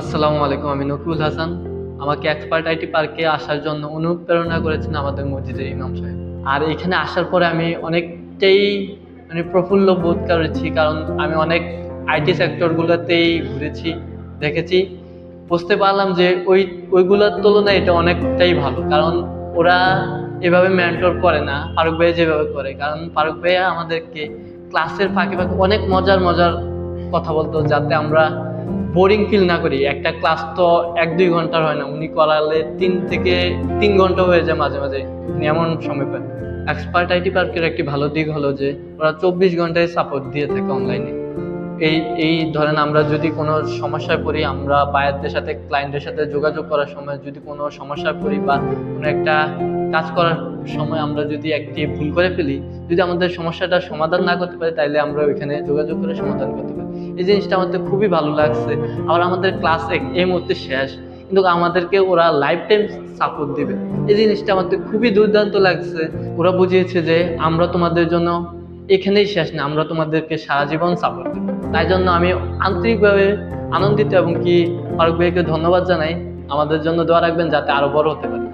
আসসালামু আলাইকুম, আমি নকিবুল হাসান। আমাকে এক্সপার্ট আইটি পার্কে আসার জন্য অনুপ্রেরণা করেছেন আমাদের মসজিদের ইমাম সাহেব। আর এখানে আসার পরে আমি অনেকটাই মানে প্রফুল্ল বোধ করেছি, কারণ আমি অনেক আইটি সেক্টরগুলোতেই ঘুরেছি, দেখেছি। বুঝতে পারলাম যে ওই, ওইগুলোর তুলনায় এটা অনেকটাই ভালো, কারণ ওরা এভাবে মেন্টর করে না, ফারুক ভাই যেভাবে করে। কারণ ফারুক ভাইয়া আমাদেরকে ক্লাসের ফাঁকে ফাঁকে অনেক মজার মজার কথা বলতো, যাতে আমরা বোরিং ফিল না করি। একটা ক্লাস তো এক, দুই ঘণ্টার হয় না। উনি করালে তিন থেকে তিন ঘণ্টা হয়ে যায় মাঝে মাঝে। উনি এমন সময় পান এক্সপার্ট আইটি পার্কের একটি ভালো দিক হলো যে, ওরা চব্বিশ ঘন্টায় সাপোর্ট দিয়ে থাকে অনলাইনে এই এই ধরেন আমরা যদি কোনো সমস্যায় পড়ি, আমরা বায়ারদের সাথে ক্লায়েন্টের সাথে যোগাযোগ করার সময় যদি কোনো সমস্যায় পড়ি বা কোনো একটা কাজ করার সময় আমরা যদি একটি ভুল করে ফেলি, যদি আমাদের সমস্যাটা সমাধান না করতে পারি, তাইলে আমরা ওইখানে যোগাযোগ করে সমাধান করতে পারি। এই জিনিসটা আমাদের খুবই ভালো লাগছে। আবার আমাদের ক্লাস এক এই মুহূর্তে শেষ। কিন্তু আমাদেরকে ওরা লাইফ টাইম সাপোর্ট দিবে। এই জিনিসটা আমাদের খুবই দুর্দান্ত লাগছে। ওরা বুঝিয়েছে যে আমরা তোমাদের জন্য এখানেই শেষ না, আমরা তোমাদেরকে সারা জীবন সাপোর্ট দেব তাই জন্য আমি আন্তরিকভাবে আনন্দিত এবং কি ফারুক ভাইকে ধন্যবাদ জানাই। আমাদের জন্য দোয়া রাখবেন যাতে আরও বড় হতে পারে।